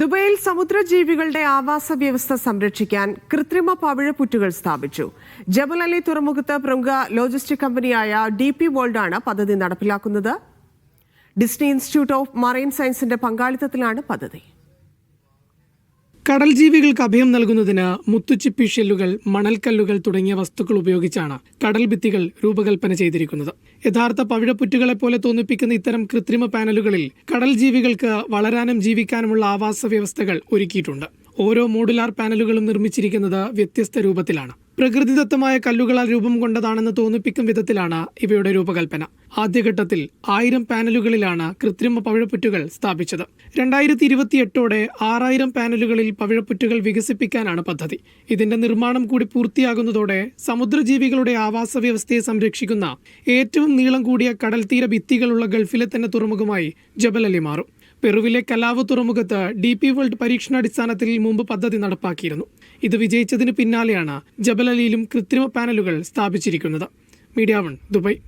ദുബൈയിൽ സമുദ്രജീവികളുടെ ആവാസ വ്യവസ്ഥ സംരക്ഷിക്കാൻ കൃത്രിമ പവിഴപ്പുറ്റുകൾ സ്ഥാപിച്ചു. ജബൽ അലി തുറമുഖത്ത് പ്രമുഖ ലോജിസ്റ്റിക് കമ്പനിയായ ഡി പി വേൾഡാണ് പദ്ധതി നടപ്പിലാക്കുന്നത്. ഡിസ്നി ഇൻസ്റ്റിറ്റ്യൂട്ട് ഓഫ് മറൈൻ സയൻസിന്റെ പങ്കാളിത്തത്തിലാണ് പദ്ധതി. കടൽ ജീവികൾക്ക് അഭയം നൽകുന്നതിന് മുത്തുച്ചിപ്പി ഷെല്ലുകൾ മണൽക്കല്ലുകൾ തുടങ്ങിയ വസ്തുക്കൾ ഉപയോഗിച്ചാണ് കടൽ ഭിത്തികൾ രൂപകൽപ്പന ചെയ്തിരിക്കുന്നത്. യഥാർത്ഥ പവിഴപ്പുറ്റുകളെ പോലെ തോന്നിപ്പിക്കുന്ന ഇത്തരം കൃത്രിമ പാനലുകളിൽ കടൽ ജീവികൾക്ക് വളരാനും ജീവിക്കാനുമുള്ള ആവാസ വ്യവസ്ഥകൾ ഒരുക്കിയിട്ടുണ്ട്. ഓരോ മോഡുലാർ പാനലുകളും നിർമ്മിച്ചിരിക്കുന്നത് വ്യത്യസ്ത രൂപത്തിലാണ്. പ്രകൃതിദത്തമായ കല്ലുകളാൽ രൂപം കൊണ്ടതാണെന്ന് തോന്നിപ്പിക്കും വിധത്തിലാണ് ഇവയുടെ രൂപകൽപ്പന. ആദ്യഘട്ടത്തിൽ ആയിരം പാനലുകളിലാണ് കൃത്രിമ പവിഴപ്പുറ്റുകൾ സ്ഥാപിച്ചത്. രണ്ടായിരത്തി ഇരുപത്തി എട്ടോടെ ആറായിരം പാനലുകളിൽ പവിഴപ്പുറ്റുകൾ വികസിപ്പിക്കാനാണ് പദ്ധതി. ഇതിന്റെ നിർമ്മാണം കൂടി പൂർത്തിയാകുന്നതോടെ സമുദ്രജീവികളുടെ ആവാസ വ്യവസ്ഥയെ സംരക്ഷിക്കുന്ന ഏറ്റവും നീളം കൂടിയ കടൽത്തീര ഭിത്തികളുള്ള ഗൾഫിലെ തന്നെ തുറമുഖമായി ജബലലി മാറും. പെറുവിലെ കലാവ് തുറമുഖത്ത് ഡി പി വേൾഡ് പരീക്ഷണാടിസ്ഥാനത്തിൽ മുമ്പ് പദ്ധതി നടപ്പാക്കിയിരുന്നു. ഇത് വിജയിച്ചതിന് പിന്നാലെയാണ് ജബലലിയിലും കൃത്രിമ പാനലുകൾ സ്ഥാപിച്ചിരിക്കുന്നത്. Media one Dubai.